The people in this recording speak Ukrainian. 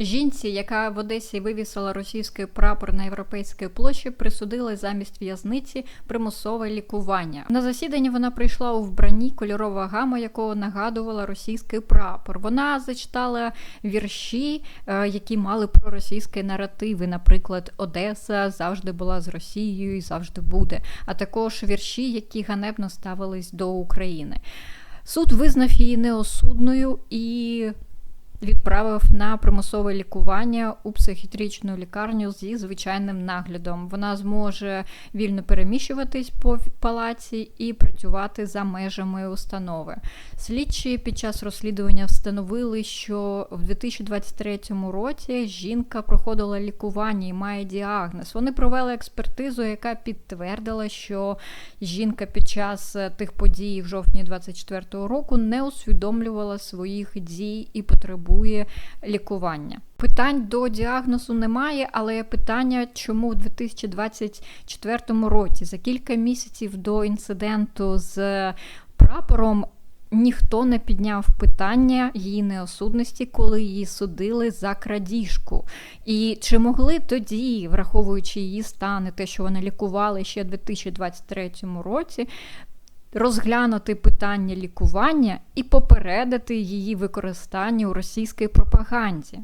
Жінці, яка в Одесі вивісила російський прапор на європейській площі, присудили замість в'язниці примусове лікування. На засіданні вона прийшла у вбранні, кольорова гама якого нагадувала російський прапор. Вона зачитала вірші, е, які мали проросійські наративи. Наприклад, Одеса завжди була з Росією і завжди буде. А також вірші, які ганебно ставились до України. Суд визнав її неосудною і відправив на примусове лікування у психіатричну лікарню зі звичайним наглядом. Вона зможе вільно переміщуватись по палаці і працювати за межами установи. Слідчі під час розслідування встановили, що в 2023 році жінка проходила лікування і має діагноз. Вони провели експертизу, яка підтвердила, що жінка під час е, тих подій в жовтні 24 року не усвідомлювала своїх дій і потребує лікування. Питань до діагнозу немає, але є питання, чому в 2024 році, за кілька місяців до інциденту з прапором, ніхто не підняв питання її неосудності, коли її судили за крадіжку. І чи могли тоді, враховуючи її стан і те, що вона лікувала ще в 2023 році, розглянути питання лікування і попередити її використання у російській пропаганді.